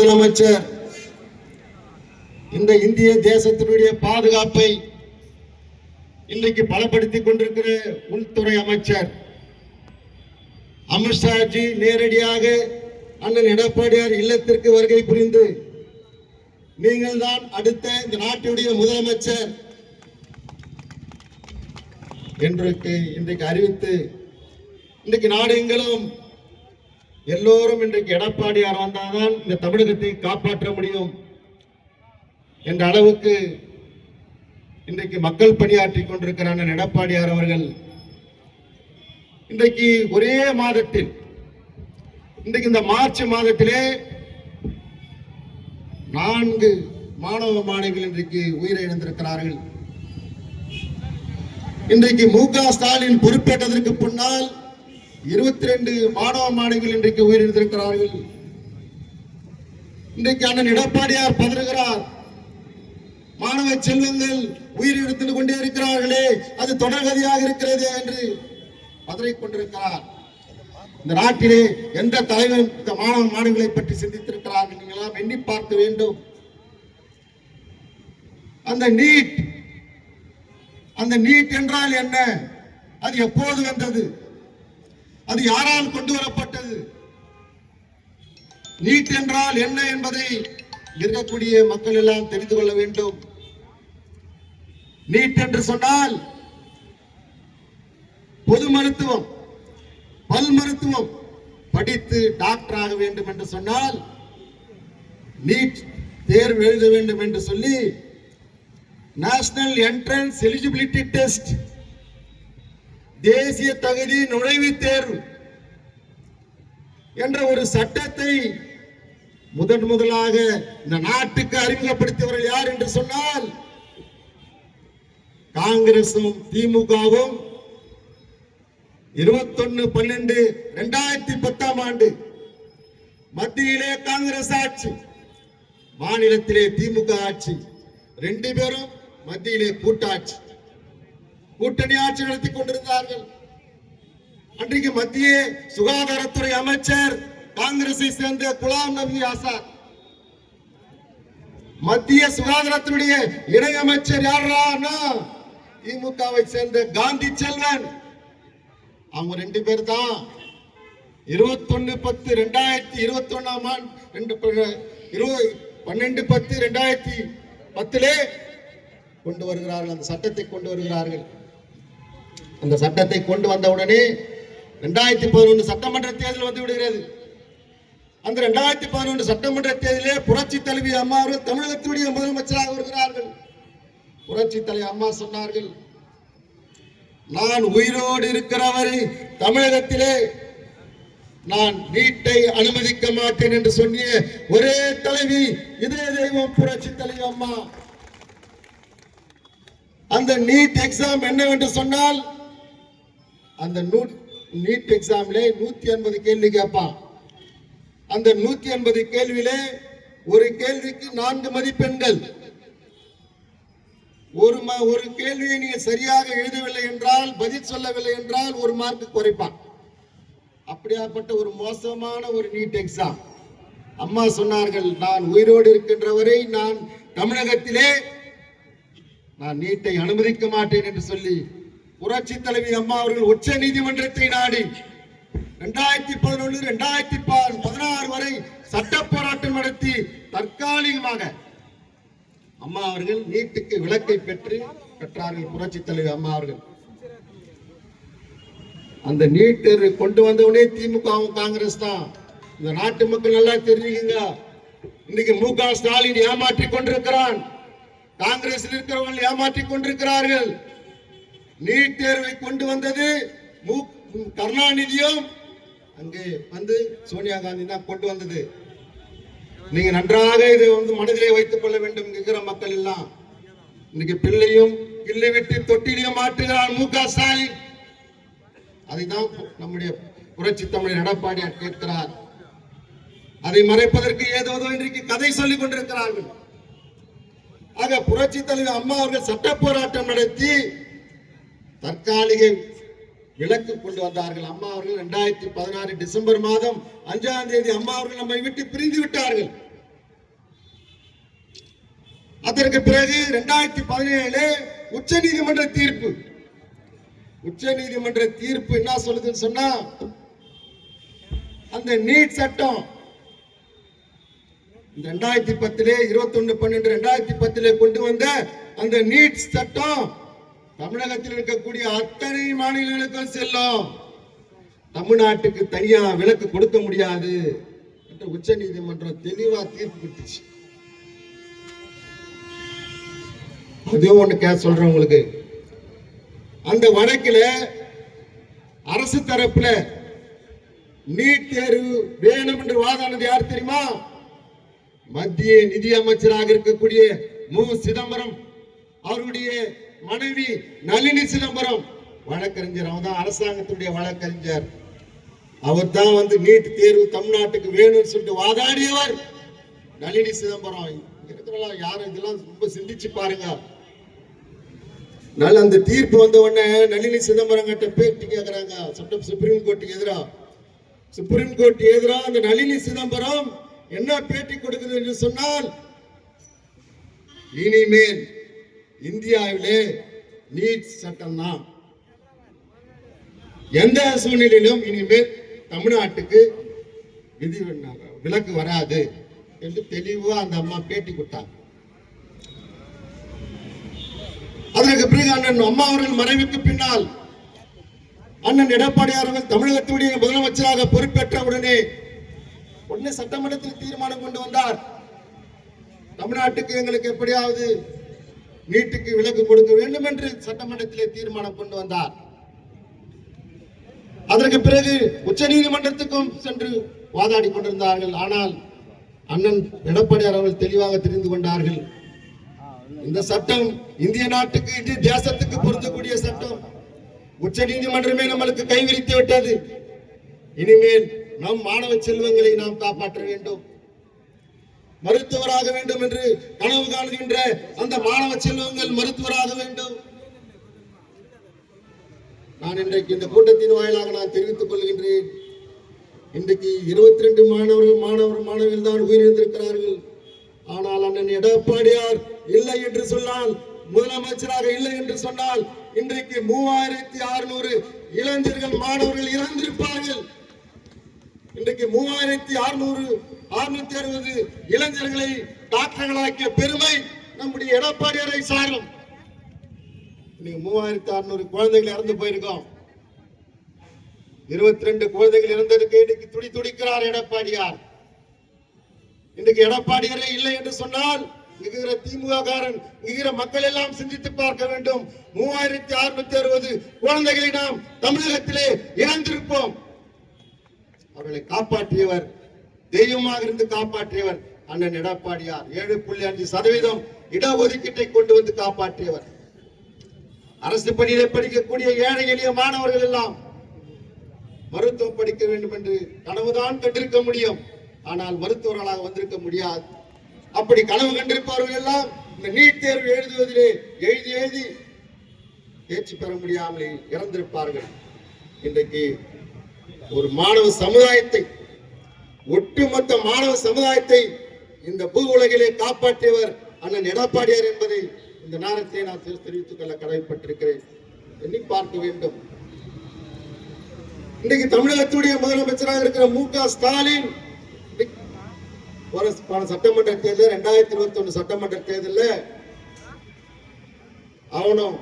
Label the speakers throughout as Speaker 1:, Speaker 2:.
Speaker 1: முதலமைச்சர். இந்த இந்திய தேசத்தினுடைய பாதுகாப்பை இன்றைக்கு பலப்படுத்திக் கொண்டிருக்கிற உள்துறை அமைச்சர். அமித்ஷாஜி நேரடியாக அண்ணன் எடப்பாடியார் இல்லத்திற்கு வருகை புரிந்து நீங்கள் தான் அடுத்த இந்த நாட்டினுடைய முதலமைச்சர் என்று இன்றைக்கு அறிவித்து இன்றைக்கு நாடு எங்களும் எல்லோரும் இன்றைக்கு எடப்பாடியார் வந்தால்தான் இந்த தமிழகத்தை காப்பாற்ற முடியும் என்ற அளவுக்கு இன்றைக்கு மக்கள் பணியாற்றி கொண்டிருக்கிற அண்ணன் எடப்பாடியார் அவர்கள். இன்றைக்கு ஒரே மாதத்தில் இன்றைக்கு இந்த மார்ச் மாதத்திலே நான்கு மாணவ மாணவிகள் இன்றைக்கு உயிரிழந்திருக்கிறார்கள். இன்றைக்கு மு க ஸ்டாலின் பொறுப்பேற்றதற்கு பின்னால் இருபத்தி ரெண்டு மாணவ மாணவிகள் இன்றைக்கு உயிரிழந்திருக்கிறார்கள். இன்றைக்கு அண்ணன் எடப்பாடியார் பதறுகிறார். மாணவ செல்வங்கள் உயிரிழந்து கொண்டே இருக்கிறார்களே அது தொடர்கதியாக இருக்கிறது என்று பதறிக் கொண்டிருக்கிறார். இந்த நாட்டிலே எந்த தலைவன் இந்த மாணவ மாணவிகளை பற்றி சிந்தித்திருக்கிறார்கள் நீங்கள் எல்லாம் எண்ணி பார்க்க வேண்டும். அந்த நீட் அந்த நீட் என்றால் என்ன? அது எப்போது வந்தது? அது யாரால் கொண்டு வரப்பட்டது? நீட் என்றால் என்ன என்பதை இருக்கக்கூடிய மக்கள் எல்லாம் தெரிந்து கொள்ள வேண்டும். நீட் என்று சொன்னால் பொது மருத்துவம் பல் மருத்துவம் படித்து டாக்டர் ஆக வேண்டும் என்று சொன்னால் நீட் தேர்வு எழுத வேண்டும் என்று சொல்லி நேஷனல் என்ட்ரன்ஸ் எலிஜிபிலிட்டி டெஸ்ட் தேசிய தகுதி நுழைவுத் தேர்வு என்ற ஒரு சட்டத்தை முதன் முதலாக இந்த நாட்டுக்கு அறிமுகப்படுத்தியவர்கள் யார் என்று சொன்னால் காங்கிரசும் திமுகவும் இருபத்தொன்னு பன்னெண்டு இரண்டாயிரத்தி பத்தாம் ஆண்டு மத்தியிலே காங்கிரஸ் ஆட்சி மாநிலத்திலே திமுக ஆட்சி ரெண்டு பேரும் மத்தியிலே கூட்டாட்சி. கூட்டணி ஆட்சி நடத்தி கொண்டிருந்தார்கள். அன்றைக்கு மத்திய சுகாதாரத்துறை அமைச்சர் காங்கிரஸை சேர்ந்த குலாம் நபி ஆசாத். மத்திய சுகாதாரத்துடைய இணை அமைச்சர் யாரா திமுகவை சேர்ந்த காந்தி செல்வன். அவங்க ரெண்டு பேர் தான். இருபத்தொன்னு பத்து ரெண்டாயிரத்தி இருபத்தி ஒன்னாம் ஆண்டு ரெண்டு இருபது பன்னெண்டு பத்து ரெண்டாயிரத்தி பத்திலே கொண்டு வருகிறார்கள் அந்த சட்டத்தை கொண்டு வருகிறார்கள். அந்த சட்டத்தை கொண்டு வந்த உடனே ரெண்டாயிரத்தி பதினொன்று சட்டமன்ற தேர்தல் வந்து விடுகிறது. அந்த ரெண்டாயிரத்தி பதினொன்று சட்டமன்ற தேர்தலிலே புரட்சி தலைவி அம்மா அவர்கள் தமிழகத்தினுடைய முதலமைச்சராக வருகிறார்கள் புரட்சி தலைவி அம்மா சொன்னார்கள் நான் உயிரோடு இருக்கிற வரை தமிழகத்திலே நான் நீட்டை அனுமதிக்க மாட்டேன் என்று சொன்னிய ஒரே தலைவி இதே தெய்வம் புரட்சி தலைவி அம்மா. அந்த நீட் எக்ஸாம் என்னவென்று சொன்னால் அந்த நீட் எக்ஸாம்ல நூத்தி எண்பது கேள்வி கேட்பான் அந்த நூத்தி எண்பது கேள்வியிலே ஒரு கேள்விக்கு நான்கு மதிப்பெண்கள். ஒரு ம- ஒரு கேள்வியை நீங்க சரியாக எழுதவில்லை என்றால் பதில் சொல்லவில்லை என்றால் ஒரு மார்க் குறைப்பான். அப்படியாப்பட்ட ஒரு மோசமான ஒரு நீட் எக்ஸாம் அம்மா சொன்னார்கள் நான் உயிரோடு இருக்கின்ற வரை நான் தமிழகத்திலே நான் நீட்டை அனுமதிக்க மாட்டேன் என்று சொல்லி புரட்சி தலைவி அம்மா அவர்கள் உச்ச நீதிமன்றத்தை நாடி இரண்டாயிரத்தி பதினொன்று இரண்டாயிரத்தி பதினாறு வரை சட்ட போராட்டம் நடத்தி தற்காலிகமாக அம்மா அவர்கள் நீட்டுக்கு விளக்கை பெற்று பெற்றார்கள் புரட்சி தலைவர் அம்மா அவர்கள். அந்த நீட்டு கொண்டு வந்தவனே திமுகவும் காங்கிரஸ் தான். இந்த நாட்டு மக்கள் நல்லா தெரிஞ்சுக்கங்க. இன்னைக்கு மு க ஸ்டாலின் ஏமாற்றி கொண்டிருக்கிறான். காங்கிரஸில் இருக்கிறவர்கள் ஏமாற்றி கொண்டிருக்கிறார்கள். நீட் தேர்வை கொண்டு வந்தது கருணாநிதியும். அங்கே வந்து சோனியா காந்தி தான் கொண்டு வந்தது. நீங்க நன்றாக இதை வந்து மனதிலே வைத்துக் கொள்ள வேண்டும் என்கிற மக்கள் எல்லாம். இன்னைக்கு பிள்ளையும் கிள்ளி விட்டு தொட்டிலையும் மாட்டுகிறார் மு க ஸ்டாலின். அதைதான் நம்முடைய புரட்சி தமிழர் எடப்பாடியார் கேட்கிறார். அதை மறைப்பதற்கு ஏதோ இன்றைக்கு கதை சொல்லிக் கொண்டிருக்கிறார்கள். ஆக புரட்சி தலைவர் அம்மா அவர்கள் சட்ட போராட்டம் நடத்தி தற்காலிக விளக்கு கொண்டு வந்தார்கள். அம்மா அவர்கள் இரண்டாயிரத்தி பதினாறு டிசம்பர் மாதம் அஞ்சாம் தேதி அம்மா அவர்கள் நம்மை விட்டு பிரிந்து விட்டார்கள். அதற்கு பிறகு இரண்டாயிரத்தி பதினேழு உச்ச நீதிமன்ற தீர்ப்பு. உச்ச நீதிமன்ற தீர்ப்பு என்ன சொல்லுதுன்னு சொன்னா அந்த நீட் சட்டம் ரெண்டாயிரத்தி பத்திலே இருபத்தி ஒண்ணு பன்னெண்டு ரெண்டாயிரத்தி பத்திலே கொண்டு வந்த அந்த நீட் சட்டம் தமிழகத்தில் இருக்கக்கூடிய அத்தனை மாநிலங்களுக்கும் செல்லும். தமிழ்நாட்டுக்கு தனியா விலக்கு கொடுக்க முடியாது என்று உச்ச நீதிமன்றம் தெளிவா தீர்ப்பு கொடுத்துச்சு அதுவும் ஒண்ணு கே சொல்றேன் உங்களுக்கு. அந்த வழக்கில் அரசு தரப்புல நீட் தேர்வு வேணும் என்று வாதானது யார் தெரியுமா? மத்திய நிதி அமைச்சராக இருக்கக்கூடிய மு. சிதம்பரம் அவருடைய மனைவி நளினி சிதம்பரம். வழக்கறிஞர் அவர் தான் அரசாங்கத்துடைய வழக்கறிஞர். அவர் தான் வந்து நீட் தேர்வு தமிழ்நாட்டுக்கு வேணும்னு சொல்லிட்டு வாதாடியவர். நளினி சிதம்பரம். இங்க இருக்கிறவங்க யாரும் இதெல்லாம் ரொம்ப சிந்திச்சு பாருங்க. நல்ல அந்த தீர்ப்பு வந்த உடனே நளினி சிதம்பரம் கிட்ட பேட்டி கேக்குறாங்க. சட்டம் சுப்ரீம் கோர்ட்டுக்கு எதிராக சுப்ரீம் கோர்ட் எதிராக அந்த நளினி சிதம்பரம் என்ன பேட்டி கொடுக்குது என்று சொன்னால் இனிமேல் இந்தியாவிலே நீட் சட்டம் தான். எந்த சூழ்நிலையிலும் இனிமேல் தமிழ்நாட்டுக்கு விதி விலக்கு வராது என்று தெளிவா அந்த அம்மா பேட்டி கொடுத்தாங்க. அதற்கு பிறகு அண்ணன் அம்மா அவர்கள் மறைவுக்கு பின்னால் அண்ணன் எடப்பாடி அவர்கள் தமிழகத்துடைய முதலமைச்சராக பொறுப்பேற்ற உடனே உடனே சட்டமன்றத்தில் தீர்மானம் கொண்டு வந்தார். தமிழ்நாட்டுக்கு எங்களுக்கு எப்படியாவது நீட்டுக்கு விலக்கு கொடுக்க வேண்டும் என்று சட்டமன்றத்திலே தீர்மானம் கொண்டு வந்தார். அதற்கு பிறகு உச்ச நீதிமன்றத்துக்கும் சென்று வாதாடி கொண்டிருந்தார்கள். ஆனால் அண்ணன் எடப்பாடி அவர்கள் தெளிவாக தெரிந்து கொண்டார்கள். இந்த சட்டம் இந்திய நாட்டுக்கு இந்திய தேசத்துக்கு பொருந்தக்கூடிய சட்டம். உச்ச நீதிமன்றமே நம்மளுக்கு கைவிரித்து விட்டது. இனிமேல் நம் மாணவ செல்வங்களை நாம் காப்பாற்ற வேண்டும். மருத்துவராக வேண்டும் என்று கனவு காணுகின்ற அந்த மாணவ செல்வங்கள் மருத்துவராக வேண்டும். நான் இன்றைக்கு இந்த கூட்டத்தின் வாயிலாக நான் தெரிவித்துக் கொள்கின்றேன். இன்றைக்கு இருபத்தி ரெண்டு மாணவர்கள் மாணவர் மாணவிகள் தான் உயிரிழந்திருக்கிறார்கள். ஆனால் அண்ணன் எடப்பாடியார் இல்லை என்று சொன்னால் முதலமைச்சராக இல்லை என்று சொன்னால் இன்றைக்கு மூவாயிரத்தி அறுநூறு இளைஞர்கள் மாணவர்கள் இறந்திருப்பார்கள். இன்றைக்கு மூவாயிரத்தி அறுநூறு அறுநூத்தி அறுபது இளைஞர்களை டாக்டர்களாக்கிய பெருமை நம்முடைய எடப்பாடியாரை சாரும். இன்னைக்கு மூவாயிரத்தி அறுநூறு குழந்தைகள் இறந்து போயிருக்கோம். இருபத்தி ரெண்டு குழந்தைகள் இறந்ததுக்கு இன்னைக்கு துடி துடிக்கிறார் எடப்பாடியார். இன்றைக்கு எடப்பாடியாரே இல்லை என்று சொன்னால் இருக்கிற திமுக காரன் இருக்கிற மக்கள் எல்லாம் சிந்தித்து பார்க்க வேண்டும். மூவாயிரத்தி அறுநூத்தி அறுபது குழந்தைகளை நாம் தமிழகத்திலே இழந்திருப்போம். அவர்களை காப்பாற்றியவர் தெய்வமாக இருந்து காப்பாற்றியவர் அண்ணன் எடப்பாடியார். ஏழு புள்ளி அஞ்சு சதவீதம் இடஒதுக்கீட்டை கொண்டு வந்து காப்பாற்றியவர். அரசு பணியிலே படிக்கக்கூடிய ஏழை எளிய மாணவர்கள் எல்லாம் மருத்துவம் படிக்க வேண்டும் என்று கனவுதான் கண்டிருக்க முடியும். ஆனால் மருத்துவர்களாக வந்திருக்க முடியாது. அப்படி கனவு கண்டிருப்பவர்கள் எல்லாம் இந்த நீட் தேர்வு எழுதுவதிலே எழுதி எழுதி தேர்ச்சி பெற முடியாமலே இறந்திருப்பார்கள். இன்றைக்கு ஒரு மாணவ சமுதாயத்தை ஒட்டுமொத்த மாணவ சமுதாயத்தை இந்த பூ உலகிலே காப்பாற்றியவர் அண்ணன் எடப்பாடியார் என்பதை இந்த நேரத்தை நான் தெரிவித்துக் கொள்ள கடமைப்பட்டிருக்கிறேன். எண்ணி பார்க்க வேண்டும். இன்றைக்கு தமிழகத்துடைய முதலமைச்சராக இருக்கிற மு க ஸ்டாலின் பல சட்டமன்ற தேர்தல் ரெண்டாயிரத்தி இருபத்தி ஒண்ணு சட்டமன்ற தேர்தலில் அவனும்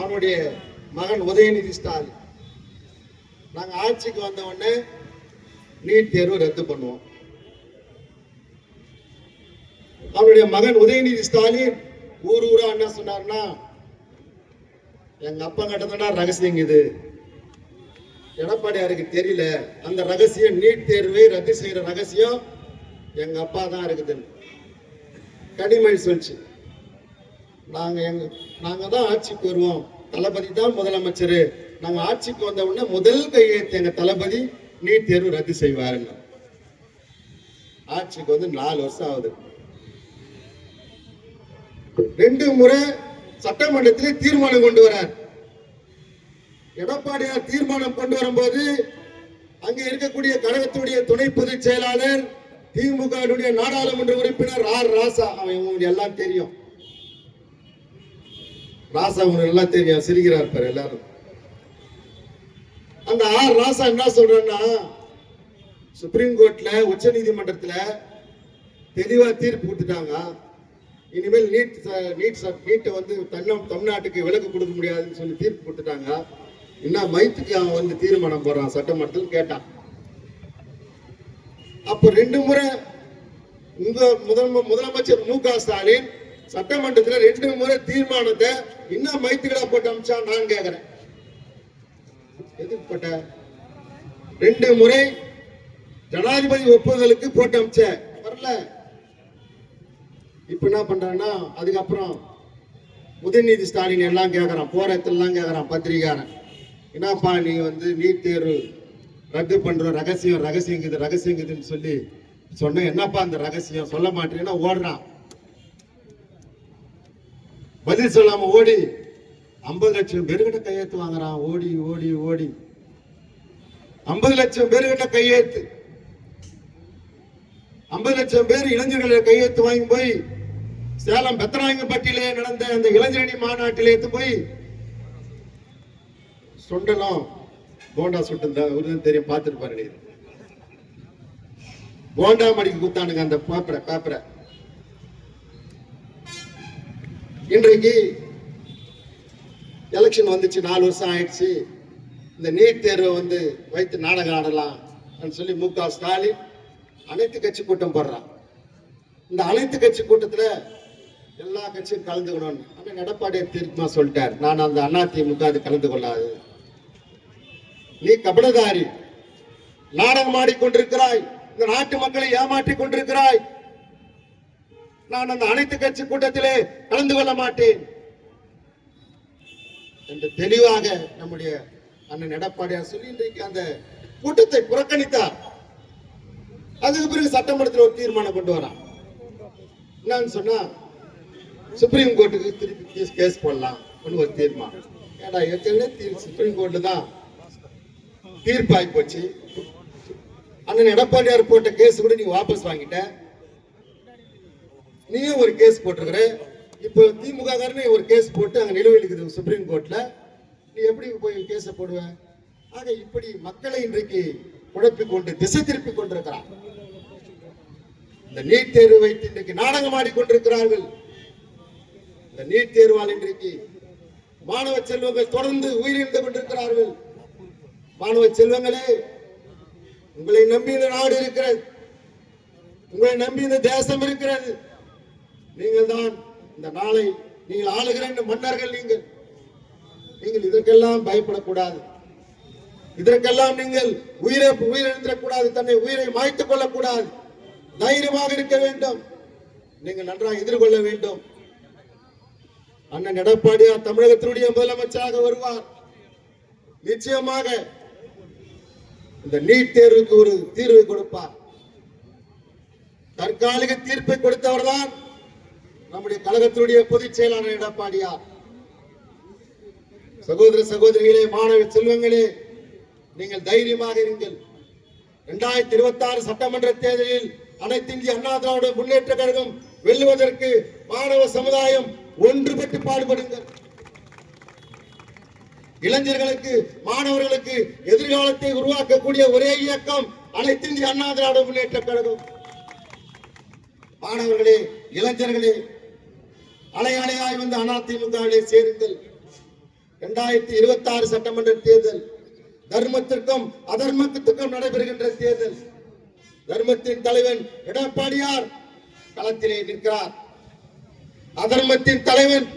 Speaker 1: அவனுடைய மகன் உதயநிதி ஸ்டாலின். நாங்க ஆட்சிக்கு வந்த உடனே நீட் தேர்வு ரத்து பண்ணுவோம். அவருடைய மகன் உதயநிதி ஸ்டாலின் ஊர் ஊரா என்ன சொன்னார்னா எங்க அப்பா கிட்ட ரகசியம் இது. எடப்பாடியாருக்கு தெரியல. அந்த ரகசியம் நீட் தேர்வை ரத்து செய்யற ரகசியம் எங்க அப்பா தான் இருக்குது கனிமொழி சொல்லிச்சு. நாங்க எங்க நாங்க தான் ஆட்சிக்கு வருவோம். தளபதி தான் முதலமைச்சர். நாங்கள் ஆட்சிக்கு வந்த உடனே முதல் கையெழுத்து எங்க தளபதி நீட் தேர்வு ரத்து செய்வாருங்க. ஆட்சிக்கு வந்து நாலு வருஷம் ஆகுது. ரெண்டு முறை சட்டமன்றத்திலே தீர்மானம் கொண்டு வரார். எடப்பாடியார் தீர்மானம் கொண்டு வரும்போது அங்க இருக்கக்கூடிய கழகத்துடைய துணை பொதுச் செயலாளர் திமுக நாடாளுமன்ற உறுப்பினர் ஆர் ராசா. அவன் உங்களுக்கு எல்லாம் தெரியும். ராசா உங்களுக்கு எல்லாம் தெரியும். சிரிக்கிறார் பாரு எல்லாரும். அந்த ஆர் ராசா என்ன சொல்றேன்னா சுப்ரீம் கோர்ட்ல உச்ச நீதிமன்றத்துல தெளிவா தீர்ப்பு கொடுத்துட்டாங்க. இனிமேல் நீட் நீட் நீட்டை வந்து தன்னம் தமிழ்நாட்டுக்கு விலக்கு கொடுக்க முடியாதுன்னு சொல்லி தீர்ப்பு கொடுத்துட்டாங்க. என்ன மைத்துக்கு அவன் வந்து தீர்மானம் போடுறான் சட்டமன்றத்தில் கேட்டான் அப்போ ரெண்டு முறை உங்க முதல் முதலமைச்சர் மு க ஸ்டாலின் சட்டமன்றத்தில் ரெண்டு முறை தீர்மானத்தை இன்னும் மைத்துக்கடா போட்டு அமிச்சா நான் கேட்கிறேன் எதுக்கு ரெண்டு முறை ஜனாதிபதி ஒப்புதலுக்கு போட்டு அமைச்ச. வரல. இப்ப என்ன பண்றான்னா அதுக்கப்புறம் உதயநிதி ஸ்டாலின் எல்லாம் கேட்கறான் போற இடத்துலலாம் கேக்குறான் பத்திரிகாரன் என்னப்பா நீ வந்து நீட் தேர்வு ரத்து பண்ற ரகசியம் ரகசியங்குது ரகசியங்குதுன்னு சொல்லி சொன்ன என்னப்பா அந்த ரகசியம்? சொல்ல மாட்டேன்னா ஓடுறான். பதில் சொல்லாம ஓடி ஐம்பது லட்சம் பேருக்கிட்ட கையெழுத்து வாங்குறான். ஓடி ஓடி ஓடி. ஐம்பது லட்சம் பேருக்கிட்ட கையெழுத்து. ஐம்பது லட்சம் பேர் இளைஞர்களை கையெழுத்து வாங்கி போய் சேலம் பெத்தராயங்கப்பட்டியிலே நடந்த அந்த இளைஞரணி மாநாட்டில் எடுத்து போய் சுண்டலும். போண்டா சுட்டு ஒரு தெரியும் பார்த்துருப்பாரு நீ போண்டா மடிக்கு குத்தானுங்க அந்த பேப்பரை பேப்பரை. இன்றைக்கு எலெக்ஷன் வந்துச்சு நாலு வருஷம் ஆயிடுச்சு. இந்த நீட் தேர்வை வந்து வைத்து நாடகம் ஆடலாம் சொல்லி மு க ஸ்டாலின் அனைத்து கட்சி கூட்டம் போடுறான். இந்த அனைத்து கட்சி கூட்டத்தில் எல்லா கட்சியும் கலந்துக்கணும்னு ஆனால் எடப்பாடியார் தீர்க்கமா சொல்லிட்டார். நான் அந்த அதிமுக அது கலந்து கொள்ளாது. நீ கபடதாரி நாடகம் ஆடிக்கொண்டிருக்கிறாய். இந்த நாட்டு மக்களை ஏமாற்றி கொண்டிருக்கிறாய். நான் அந்த அனைத்து கட்சி கூட்டத்திலே கலந்து கொள்ள மாட்டேன். என்று தெளிவாக நம்முடைய அண்ணன் எடப்பாடியார் சொல்லி இன்றைக்கு அந்த கூட்டத்தை புறக்கணித்தார். அதுக்கு பிறகு சட்டமன்றத்தில் ஒரு தீர்மானம் கொண்டு வரான். என்னன்னு சொன்னா சுப்ரீம் கோர்ட்டுக்கு திருப்பி கேஸ் கேஸ் போடலாம் ஒரு தீர்மானம். ஏடா ஏற்கனவே சுப்ரீம் கோர்ட்டு தான் தீர்ப்பாகி போச்சு. அண்ணன் எடப்பாடியார் போட்ட கேஸ் கூட நீ வாபஸ் வாங்கிட்ட. நீயும் ஒரு கேஸ் போட்டிருக்கிற. இப்போ திமுக காரனே ஒரு கேஸ் போட்டு அங்கே நிலுவையில் சுப்ரீம் கோர்ட்டில் நீ எப்படி போய் கேஸை போடுவ? ஆக இப்படி மக்களை இன்றைக்கு குழப்பி கொண்டு திசை திருப்பி கொண்டிருக்கிறார். இந்த நீட் தேர்வு வைத்து இன்றைக்கு நாடகம் ஆடிக்கொண்டிருக்கிறார்கள் இந்த நீட் தேர்வால் இன்றைக்கு மாணவ செல்வங்கள் தொடர்ந்து உயிரிழந்து கொண்டிருக்கிறார்கள். மாணவ செல்வங்களே உங்களை நம்பி இந்த நாடு இருக்கிறது. உங்களை நம்பி இந்த தேசம் இருக்கிறது. நீங்கள் தான் இந்த நாளை நீங்கள் ஆளுகிற மன்னர்கள் நீங்கள் நீங்கள் இதற்கெல்லாம் பயப்படக்கூடாது. இதற்கெல்லாம் நீங்கள் உயிரை உயிரிழந்திடக்கூடாது தன்னை உயிரை மாய்த்துக் கொள்ளக்கூடாது. தைரியமாக இருக்க வேண்டும். நீங்கள் நன்றாக எதிர்கொள்ள வேண்டும். அண்ணன் எடப்பாடியார் தமிழகத்தினுடைய முதலமைச்சராக வருவார். நிச்சயமாக இந்த நீட் தேர்வுக்கு ஒரு தீர்வை கொடுப்பார். தற்காலிக தீர்ப்பை கொடுத்தவர்தான் நம்முடைய கழகத்தினுடைய பொதுச் செயலாளர் எடப்பாடியா சகோதர சகோதரிகளே மாணவ செல்வங்களே நீங்கள் தைரியமாக இருங்கள். இரண்டாயிரத்தி இருபத்தி ஆறு சட்டமன்ற தேர்தலில் அனைத்து இந்திய அண்ணா திராவிட முன்னேற்ற கழகம் வெல்லுவதற்கு மாணவ சமுதாயம் ஒன்றுபட்டு பாடுபடுங்கள். இளைஞர்களுக்கு மாணவர்களுக்கு எதிர்காலத்தை உருவாக்கக்கூடிய ஒரே இயக்கம் அனைத்து இந்திய அண்ணா திராவிட முன்னேற்ற கழகம். மாணவர்களே இளைஞர்களே அலை அலையாய் வந்து அதிமுகவிலே சேருங்கள். இரண்டாயிரத்தி இருபத்தி ஆறு சட்டமன்ற தேர்தல் தர்மத்திற்கும் அதர்மத்திற்கும் நடைபெறுகின்ற தேர்தல். தர்மத்தின் தலைவன் எடப்பாடியார் களத்திலே நிற்கிறார். அதர்மத்தின் தலைவன்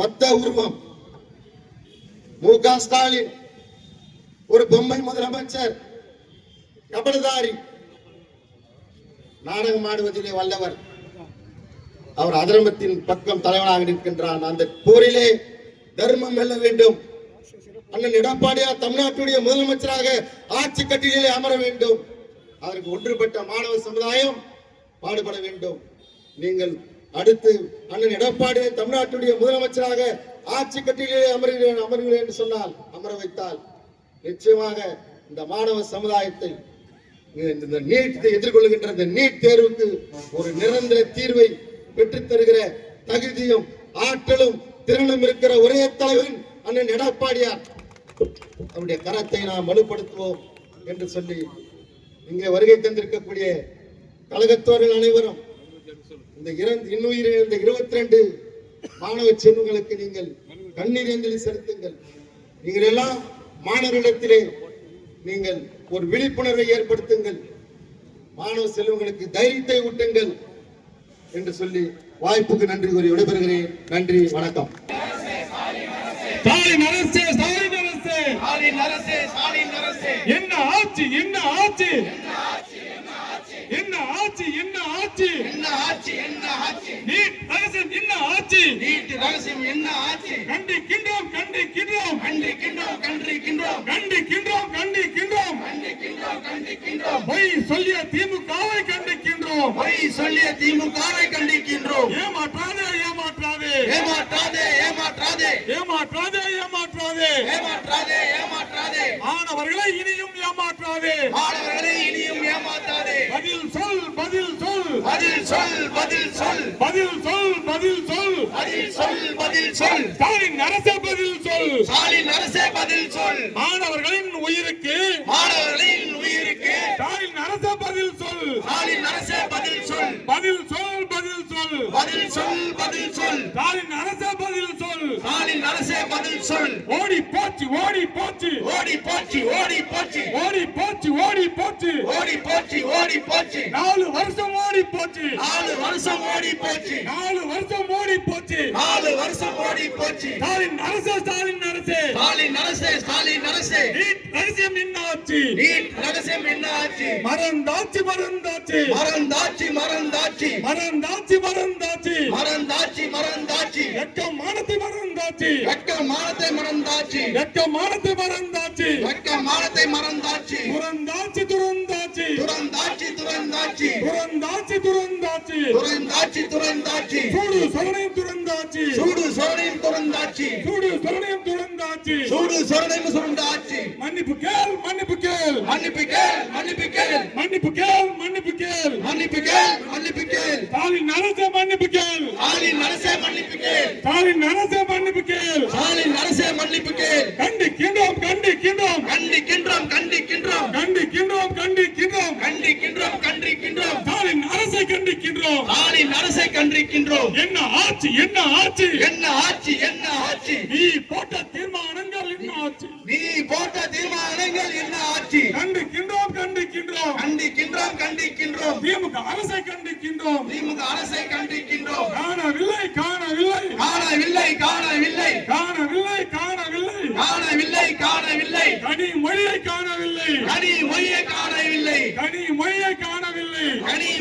Speaker 1: மொத்த உருவம். மு க ஸ்டாலின் ஒரு பொம்மை முதலமைச்சர் கபடதாரி. நாடகம் ஆடுவதிலே வல்லவர். அவர் அதர்மத்தின் பக்கம் தலைவனாக நிற்கின்றான். அந்த போரிலே தர்மம் வெல்ல வேண்டும். அண்ணன் எடப்பாடியார் தமிழ்நாட்டுடைய முதலமைச்சராக ஆட்சி கட்டிலே அமர வேண்டும். அதற்கு ஒன்றுபட்ட மாணவ சமுதாயம் பாடுபட வேண்டும். நீங்கள் அடுத்து அண்ணன் எடப்பாடி தமிழ்நாட்டுடைய முதலமைச்சராக ஆட்சி கட்டிலே அமர்கிறேன் அமர்கிறேன் என்று சொன்னால் அமர வைத்தால் நிச்சயமாக இந்த மாணவ சமுதாயத்தை இந்த நீட் எதிர்கொள்கின்ற இந்த நீட் தேர்வுக்கு ஒரு நிரந்தர தீர்வை பெற்றுத் தருகிற தகுதியும் ஆற்றலும் திறனும் இருக்கிற ஒரே தலைவன் அண்ணன் எடப்பாடியார். அவருடைய கரத்தை நாம் வலுப்படுத்துவோம் என்று சொல்லி இங்கே வருகை தந்திருக்கக்கூடிய கழகத்தோர்கள் அனைவரும் இந்த இறந்து இன்னுயிர் இந்த இருபத்தி ரெண்டு மாணவ செல்வங்களுக்கு நீங்கள் கண்ணீர் அஞ்சலி செலுத்துங்கள். நீங்கள் எல்லாம் மாணவர்களிடத்திலே நீங்கள் ஒரு விழிப்புணர்வை ஏற்படுத்துங்கள். மாணவ செல்வங்களுக்கு தைரியத்தை ஊட்டுங்கள். என்று சொல்லி வாய்ப்புக்கு நன்றி கூறி விடைபெறுகிறேன். நன்றி வணக்கம்.
Speaker 2: என்ன ஆட்சி என்ன ஆட்சி என்ன ஆட்சி என்ன ஆட்சி
Speaker 3: என்ன ஆட்சி என்ன ஆட்சி?
Speaker 2: நீட் அரசன் என்ன ஆட்சி?
Speaker 3: நீட்டு ரகசியம் என்ன ஆட்சி?
Speaker 2: கண்டிக்கின்றோம் கண்டிக்கின்றோம்.
Speaker 3: கண்டிக்கின்றோம் கண்டிக்கின்றோம்.
Speaker 2: கண்டிக்கின்றோம் கண்டிக்கின்றோம்.
Speaker 3: கண்டிக்கின்றோம் கண்டிக்கின்றோம்.
Speaker 2: பொய் சொல்லிய திமுகவை கண்டிக்கின்றோம்.
Speaker 3: பொய் சொல்லிய திமுகவை கண்டிக்கின்றோம்.
Speaker 2: ஏமாற்றாதே ஏமாற்றாதே.
Speaker 3: ஏமாற்றாதே ஏமாற்றாதே.
Speaker 2: ஏமாற்றாதே ஏமாற்றாதே.
Speaker 3: ஏமாற்றாதே ஏமாற்றாதே.
Speaker 2: மாணவர்களை இனியும் ஏமாற்றாதே.
Speaker 3: மாணவர்களை இனியும் ஏமாற்றாதே.
Speaker 2: பதில் சொல் பதில் சொல்
Speaker 3: பதில் சொல். பதில் சொல்
Speaker 2: பதில் சொல். பதில் சொல்
Speaker 3: பதில் சொல்.
Speaker 2: ஸ்டாலின் அரசே பதில் சொல்.
Speaker 3: ஸ்டாலின் அரசே பதில் சொல்.
Speaker 2: மாணவர்களின் உயிருக்கு.
Speaker 3: மாணவர்களின் உயிருக்கு.
Speaker 2: ஸ்டாலின் அரசே பதில் சொல்.
Speaker 3: ஸ்டாலின் அரசே பதில் சொல்.
Speaker 2: பதில் சொல் பதில் சொல்.
Speaker 3: பதில் சொல் பதில் சொல்.
Speaker 2: ஸ்டாலின் அரசே பதில் சொல்
Speaker 3: ஸ்டாலின் அரசே பதில் சொல்.
Speaker 2: ஓடி போச்சு ஓடி போச்சு.
Speaker 3: ஓடி போச்சு ஓடி போச்சு.
Speaker 2: ஓடி போச்சு ஓடி போச்சு.
Speaker 3: ஓடி போச்சு ஓடி போச்சு.
Speaker 2: நாலு வருஷம் ஓடி போச்சு.
Speaker 3: நாலு வருஷம் ஓடி போச்சு.
Speaker 2: நாலு வருஷம் ஓடி போச்சு.
Speaker 3: நாலு வருஷம் ஓடி போச்சு.
Speaker 2: ஸ்டாலின் அரசே ஸ்டாலின் அரசே.
Speaker 3: ஸ்டாலின் அரசே ஸ்டாலின் அரசே.
Speaker 2: நீட் ரகசியம் என்ன ஆச்சு
Speaker 3: நீட் ரகசியம் என்ன ஆச்சு
Speaker 2: மறந்தாச்சு மறந்தாச்சு.
Speaker 3: மறந்தாச்சு மறந்தாச்சு.
Speaker 2: மறந்தாச்சு மறந்தாச்சு.
Speaker 3: மறந்தாச்சு மறந்தாச்சு.
Speaker 2: வெக்க மானத்தை மறந்தாச்சு
Speaker 3: வெட்க மானத்தை மறந்தாச்சு.
Speaker 2: வெக்க மானத்தை மறந்தாச்சு.
Speaker 3: வெட்க மானத்தை மறந்தாச்சு.
Speaker 2: துறந்தாச்சு துறந்தாச்சு.
Speaker 3: துறந்தாச்சு துறந்தாச்சு.
Speaker 2: துறந்தாச்சு துறந்தாச்சு.
Speaker 3: துறந்தாச்சு துறந்தாச்சு.
Speaker 2: சூடு சரணம் துறந்தாச்சு.
Speaker 3: சூடு சோழனையும் துறந்தாச்சு.
Speaker 2: சூடு சரணம் துறந்தாச்சு.
Speaker 3: சூடு சோழனையும் சுரந்தாச்சு
Speaker 2: மன்னிப்பு கேள் மன்னிப்பு கேள்.
Speaker 3: மன்னிப்பு கேள் மன்னிப்பு கேள்.
Speaker 2: மன்னிப்பு கேள் மன்னிப்பு கேள்.
Speaker 3: மன்னிப்பு கேள் மன்னிப்பு கேள்.
Speaker 2: ஸ்டாலின் அரசே மன்னிப்பு கேள்.
Speaker 3: ஸ்டாலின் அரசே மன்னிப்பு கேள்.
Speaker 2: ஸ்டாலின் அரசே
Speaker 3: ஸ்டாலின் அரசே மன்னிப்பு கேள்
Speaker 2: கண்டிக்கின்றோம் கண்டிக்கின்றோம்.
Speaker 3: கண்டிக்கின்றோம் கண்டிக்கின்றோம்.
Speaker 2: கண்டிக்கின்றோம் கண்டிக்கின்றோம்.
Speaker 3: கண்டிக்கின்றோம் கண்டிக்கின்றோம்.
Speaker 2: ஸ்டாலின் அரசை கண்டிக்கின்றோம்.
Speaker 3: ஸ்டாலின் அரசை கண்டிக்கின்றோம்.
Speaker 2: என்ன ஆட்சி என்ன ஆட்சி?
Speaker 3: என்ன ஆட்சி என்ன ஆட்சி?
Speaker 2: நீ போட்ட தீர்மானங்கள் என்ன ஆட்சி?
Speaker 3: நீ போட்ட தீர்மானங்கள் என்ன ஆட்சி?
Speaker 2: கண்டிக்கின்றோம் கண்டிக்கின்றோம்.
Speaker 3: கண்டிக்கின்றோம் கண்டிக்கின்றோம்.
Speaker 2: திமுக அரசை கண்டிக்கின்றோம்.
Speaker 3: திமுக அரசை கண்டிக்கின்றோம்.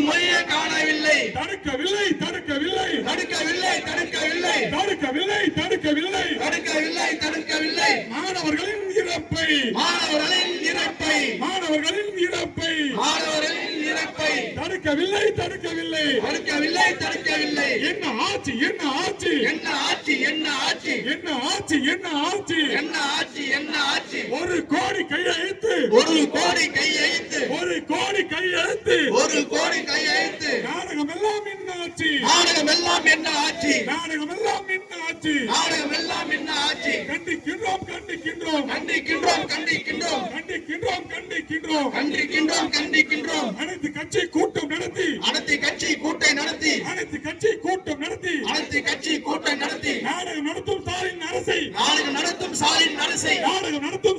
Speaker 2: மொழியை காணவில்லை. தடுக்கவில்லை தடுக்கவில்லை.
Speaker 3: தடுக்கவில்லை தடுக்கவில்லை.
Speaker 2: தடுக்கவில்லை தடுக்கவில்லை.
Speaker 3: தடுக்கவில்லை தடுக்கவில்லை.
Speaker 2: மாணவர்களின் இறப்பை.
Speaker 3: மாணவர்களின் இறப்பை.
Speaker 2: மாணவர்களின் இறப்பை.
Speaker 3: மாணவர்களின் இறப்பை.
Speaker 2: தடுக்கவில்லை தடுக்கவில்லை.
Speaker 3: தடுக்கவில்லை தடுக்கவில்லை.
Speaker 2: என்ன ஆட்சி என்ன ஆட்சி.
Speaker 3: என்ன ஆட்சி என்ன ஆட்சி.
Speaker 2: என்ன ஆட்சி என்ன ஆட்சி.
Speaker 3: என்ன ஆட்சி என்ன ஆட்சி.
Speaker 2: ஒரு கோடி கையெழுத்து.
Speaker 3: ஒரு கோடி கையெழுத்து.
Speaker 2: கோடி கையெழுத்து
Speaker 3: ஒரு கோடி கையெழுத்து
Speaker 2: நாடகம் எல்லாம் என்ன ஆட்சி
Speaker 3: நாடகம் எல்லாம் என்ன ஆட்சி
Speaker 2: நாடகம் எல்லாம் என்ன ஆட்சி
Speaker 3: நாடகம் எல்லாம் என்ன ஆட்சி
Speaker 2: கண்டிக்கின்றோம் கண்டிக்கின்றோம்.
Speaker 3: கண்டிக்கின்றோம் கண்டிக்கின்றோம்.
Speaker 2: கண்டிக்கின்றோம் கண்டிக்கின்றோம்.
Speaker 3: கண்டிக்கின்றோம் கண்டிக்கின்றோம்.
Speaker 2: அனைத்து கட்சி கூட்டம் நடத்தி.
Speaker 3: அனைத்து கட்சி கூட்டை நடத்தி.
Speaker 2: அனைத்து கட்சி கூட்டம் நடத்தி.
Speaker 3: அனைத்து கட்சி கூட்டை நடத்தி.
Speaker 2: நாடகம் நடத்தும் ஸ்டாலின் அரசை.
Speaker 3: நாடகம் நடத்தும் ஸ்டாலின் அரசை.
Speaker 2: நாடகம் நடத்தும்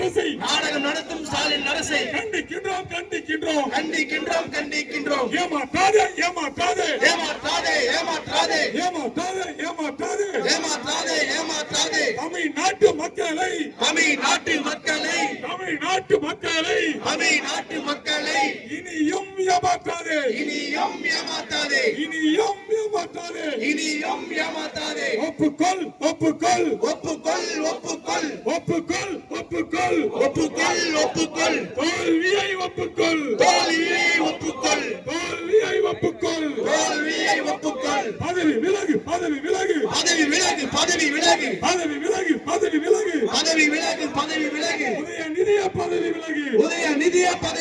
Speaker 2: அரசை
Speaker 3: நாடகம் நடத்தும் ஸ்டாலின் அரசை
Speaker 2: கண்டிக்கின்றோம் கண்டிக்கின்றோம்.
Speaker 3: கண்டிக்கின்றோம் கண்டிக்கின்றோம்.
Speaker 2: ஏமாற்றாதே ஏமாற்றாதே.
Speaker 3: ஏமாற்றாதே ஏமாற்றாதே.
Speaker 2: ஏமாற்றாதே ஏமாற்றாதே.
Speaker 3: ஏமாற்றாதே ஏமாற்றாதே.
Speaker 2: தமிழ்நாட்டு மக்களை
Speaker 3: தமிழ்நாட்டு மக்களை
Speaker 2: தமிழ்நாட்டு மக்களை
Speaker 3: தமிழ்நாட்டு மக்களை
Speaker 2: இனியும் ஏமாற்றாதே.
Speaker 3: இனியும் ஏமாத்தாதே
Speaker 2: இனியும் ஏமாற்றாதே.
Speaker 3: இனியும்
Speaker 2: ஒப்புக்கொள் ஒப்புக்கொள்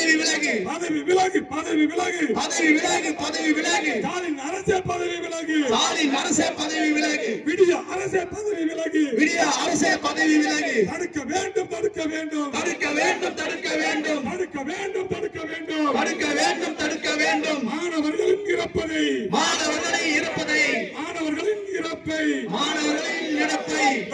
Speaker 2: பதவி விலகு. பதவி விலகு
Speaker 3: பதவி விலகு. பதவி விலகு
Speaker 2: பதவி விலகு. ஸ்டாலின் அரசே பதவி விலகு.
Speaker 3: ஸ்டாலின் அரசே பதவி விலகு.
Speaker 2: விடிய அரசே பதவி விலகு.
Speaker 3: விடிய அரசே பதவி விலகு.
Speaker 2: தடுக்க வேண்டும் தடுக்க வேண்டும்.
Speaker 3: தடுக்க வேண்டும் தடுக்க வேண்டும்.
Speaker 2: தடுக்க வேண்டும் தடுக்க வேண்டும்.
Speaker 3: தடுக்க வேண்டும் தடுக்க வேண்டும்.
Speaker 2: மாணவர்களின் இறப்பதை.
Speaker 3: மாணவர்களை இருப்பதை
Speaker 2: மாணவர்களின் இறப்பை.
Speaker 3: மாணவர்களின் இழப்பை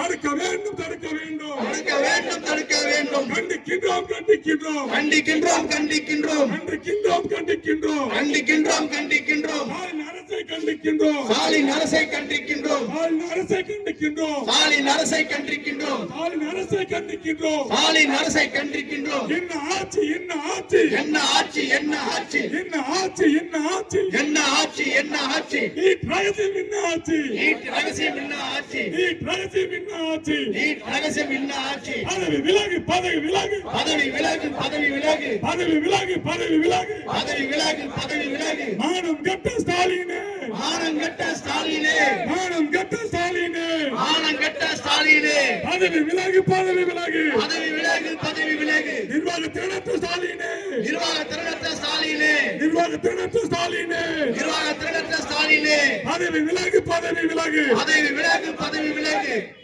Speaker 2: தடுக்க வேண்டும் தடுக்க வேண்டும்.
Speaker 3: தடுக்க வேண்டும் தடுக்க வேண்டும்.
Speaker 2: கண்டிக்கின்றோம் கண்டிக்கின்றோம்.
Speaker 3: கண்டிக்கின்றோம் கண்டிக்கின்றோம்.
Speaker 2: கண்டிக்கின்றோம் கண்டிக்கின்றோம்.
Speaker 3: கண்டிக்கின்றோம் கண்டிக்கின்றோம்.
Speaker 2: கண்டிக்கின்றோம்.
Speaker 3: ஸ்டாலின் அரசை கண்டிக்கின்றோம்.
Speaker 2: ஸ்டாலின் அரசை கண்டிக்கின்றோம்.
Speaker 3: ஸ்டாலின் அரசை கண்டிக்கின்றோம்.
Speaker 2: ஸ்டாலின் அரசை கண்டிக்கின்றோம்.
Speaker 3: ஸ்டாலின் அரசை கண்டிக்கின்றோம்.
Speaker 2: என்ன ஆட்சி என்ன ஆட்சி?
Speaker 3: என்ன ஆட்சி என்ன ஆட்சி?
Speaker 2: என்ன ஆட்சி என்ன ஆட்சி?
Speaker 3: என்ன ஆட்சி என்ன ஆட்சி?
Speaker 2: நீட் ரகசியம் என்ன ஆட்சி?
Speaker 3: நீட் ரகசியம் என்ன ஆட்சி?
Speaker 2: நீட் ரகசியம் என்ன ஆட்சி?
Speaker 3: நீட் ரகசியம் என்ன ஆட்சி?
Speaker 2: பதவி விலகு பதவி விலகு.
Speaker 3: பதவி விலகு பதவி விலகு.
Speaker 2: பதவி விலகு பதவி விலகு.
Speaker 3: பதவி விலகு பதவி விலகு.
Speaker 2: மானம் கட்ட ஸ்டாலினே.
Speaker 3: ஸ்டாலினே.
Speaker 2: மானம் கட்ட ஸ்டாலினே.
Speaker 3: மானங்கட்ட ஸ்டாலினே.
Speaker 2: பதவி விலகு பதவி விலகு.
Speaker 3: பதவி விலகு பதவி விலகு.
Speaker 2: நிர்வாக திறனற்ற ஸ்டாலினே.
Speaker 3: நிர்வாக திறனற்ற ஸ்டாலினே.
Speaker 2: நிர்வாக திறனற்ற ஸ்டாலினே.
Speaker 3: நிர்வாக திறனற்ற ஸ்டாலினே.
Speaker 2: பதவி விலகு பதவி விலகு.
Speaker 3: பதவி விலகு பதவி விலகு.